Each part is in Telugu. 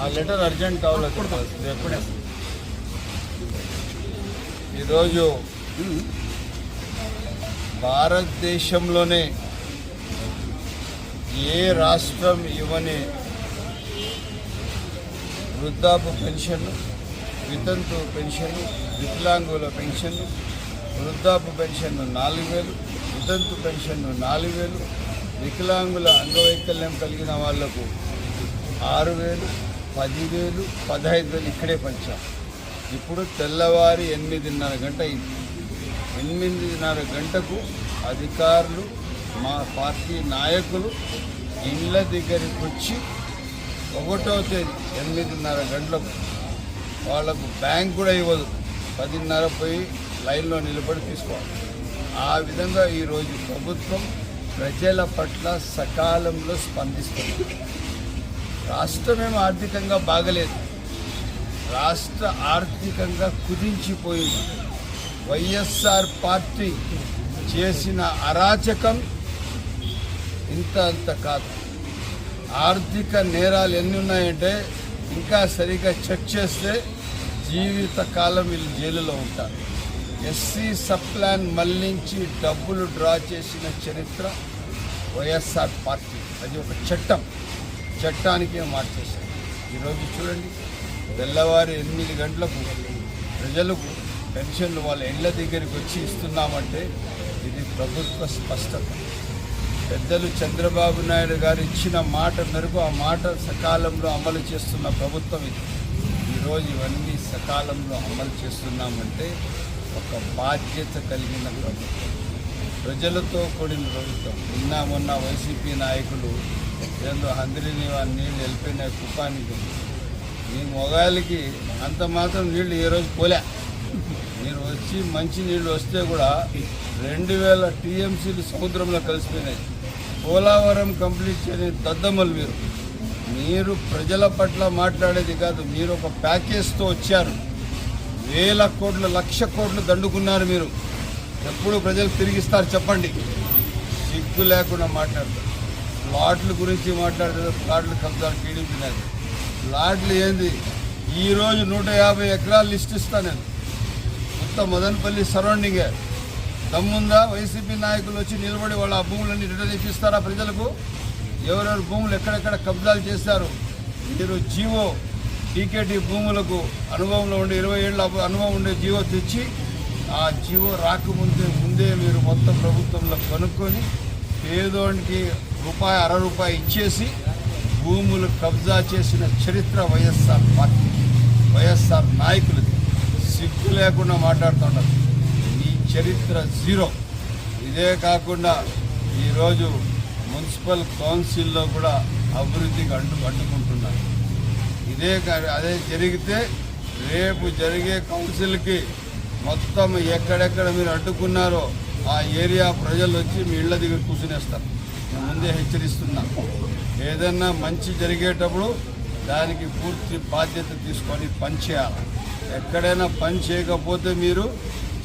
ఆ లెటర్ అర్జెంట్ కావాలి ఎప్పుడే? ఈరోజు భారతదేశంలోనే ఏ రాష్ట్రం ఇవ్వని వృద్ధాపు పెన్షన్ వితంతు పెన్షన్ వికలాంగుల పెన్షన్ వృద్ధాపు పెన్షన్ నాలుగు వేలు వితంతు పెన్షన్ నాలుగు వేలు వికలాంగుల అంగవైకల్యం కలిగిన వాళ్ళకు ఆరు వేలు పదివేలు పదహైదు వేలు ఇక్కడే పంచాం. ఇప్పుడు తెల్లవారి ఎనిమిదిన్నర గంట అయింది. ఎనిమిదిన్నర గంటకు అధికారులు మా పార్టీ నాయకులు ఇళ్ళ దగ్గరికి వచ్చి ఒకటో తేదీ ఎనిమిదిన్నర గంటలకు వాళ్ళకు బ్యాంక్ కూడా ఇవ్వదు. పదిన్నర పోయి లైన్లో నిలబడి తీసుకోవాలి. ఆ విధంగా ఈరోజు ప్రభుత్వం ప్రజల పట్ల సకాలంలో స్పందిస్తుంది. రాష్ట్రమేమో ఆర్థికంగా బాగలేదు. రాష్ట్ర ఆర్థికంగా కుదించిపోయింది. వైఎస్ఆర్ పార్టీ చేసిన అరాచకం ఇంత అంత కాదు. ఆర్థిక నేరాలు ఎన్ని ఉన్నాయంటే ఇంకా సరిగా చెక్ చేస్తే జీవితకాలం వీళ్ళు జైలులో ఉంటారు. ఎస్సీ సప్లాన్ మళ్ళించి డబ్బులు డ్రా చేసిన చరిత్ర వైఎస్ఆర్ పార్టీ. అది ఒక చట్టం. చట్టానికే మార్చేశారు. ఈరోజు చూడండి తెల్లవారి ఎనిమిది గంటలకు ప్రజలకు పెన్షన్లు వాళ్ళ ఇళ్ళ దగ్గరికి వచ్చి ఇస్తున్నామంటే ఇది ప్రభుత్వ స్పష్టత. పెద్దలు చంద్రబాబు నాయుడు గారు ఇచ్చిన మాట మేరకు ఆ మాట సకాలంలో అమలు చేస్తున్న ప్రభుత్వం ఇది. ఈరోజు ఇవన్నీ సకాలంలో అమలు చేస్తున్నామంటే ఒక బాధ్యత కలిగిన ప్రభుత్వం. ప్రజలతో కూడిన ప్రభుత్వం. నిన్న మొన్న వైసీపీ నాయకులు ఏందో హంద్రిని నీళ్ళు వెళ్ళిపోయిన కుప్పానికి మీ మొగాలికి అంత మాత్రం నీళ్ళు ఏ రోజు పోలే. మీరు వచ్చి మంచి నీళ్ళు వస్తే కూడా రెండు వేల టీఎంసీలు సముద్రంలో కలిసిపోయినాయి. పోలవరం కంప్లీట్ చేయని దద్దమ్మలు మీరు. మీరు ప్రజల పట్ల మాట్లాడేది కాదు మీరు ఒక ప్యాకేజ్తో వచ్చారు. వేల కోట్లు లక్ష కోట్లు దండుకున్నారు మీరు. ఎప్పుడు ప్రజలు తిరిగిస్తారు చెప్పండి. సిగ్గు లేకుండా మాట్లాడతారు. ప్లాట్ల గురించి మాట్లాడతారు ప్లాట్ల కబ్జాలు టీడీపీ నాది ప్లాట్లు ఏంది? ఈరోజు నూట యాభై ఎకరాలు లిస్ట్ ఇస్తాను నేను. మొత్తం మదనపల్లి సరౌండింగే దమ్ముందా? వైసీపీ నాయకులు వచ్చి నిలబడి వాళ్ళ ఆ భూములన్నీ రిటర్న్ ఇప్పిస్తారా ప్రజలకు? ఎవరెవరు భూములు ఎక్కడెక్కడ కబ్జాలు చేశారు? మీరు జీవో టీకేటీ భూములకు అనుభవంలో ఉండే ఇరవై ఏళ్ళ అనుభవం ఉండే జీవో తెచ్చి ఆ జీవో రాకముందే ముందే మీరు మొత్తం ప్రభుత్వంలో కనుక్కొని పేదోనికి రూపాయి అర రూపాయి ఇచ్చేసి భూములు కబ్జా చేసిన చరిత్ర వైఎస్ఆర్ పార్టీ వైఎస్ఆర్ నాయకులది సిగ్గు లేకుండా మాట్లాడుతున్నారు ఈ చరిత్ర జీరో. ఇదే కాకుండా ఈరోజు మున్సిపల్ కౌన్సిల్లో కూడా అభివృద్ధికి అంటు అడ్డుకుంటున్నారు ఇదే అదే జరిగితే రేపు జరిగే కౌన్సిల్కి మొత్తం ఎక్కడెక్కడ మీరు అడ్డుకున్నారో ఆ ఏరియా ప్రజలు వచ్చి మీ ఇళ్ళ దగ్గర కూర్చునేస్తారు. ముందే హెచ్చరిస్తున్నా. ఏదన్నా మంచి జరిగేటప్పుడు దానికి పూర్తి బాధ్యత తీసుకొని పని చేయాలి. ఎక్కడైనా పని చేయకపోతే మీరు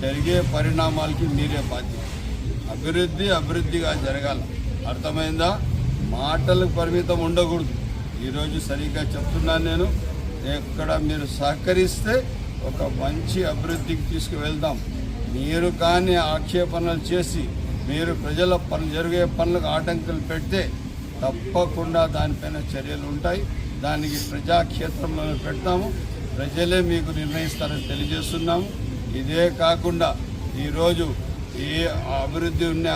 జరిగే పరిణామాలకి మీరే బాధ్యత. అభివృద్ధి అభివృద్ధిగా జరగాలి. అర్థమైందా? మాటలకు పరిమితం ఉండకూడదు. ఈరోజు సరిగ్గా చెప్తున్నాను నేను. ఎక్కడ మీరు సహకరిస్తే ఒక మంచి అభివృద్ధికి తీసుకువెళ్దాం. మీరు కానీ ఆక్షేపణలు చేసి మీరు ప్రజల పని జరిగే పనులకు ఆటంకాలు పెడితే తప్పకుండా దానిపైన చర్యలు ఉంటాయి. దానికి ప్రజాక్షేత్రంలో పెడతాము. ప్రజలే మీకు నిర్ణయిస్తారని తెలియజేస్తున్నాము. ఇదే కాకుండా ఈరోజు ఏ అభివృద్ధి ఉన్నా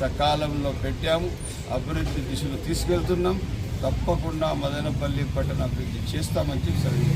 సకాలంలో పెట్టాము. అభివృద్ధి దిశలో తీసుకెళ్తున్నాం. తప్పకుండా మదనపల్లి పట్టణ అభివృద్ధి చేస్తామని చెప్పి సర్వే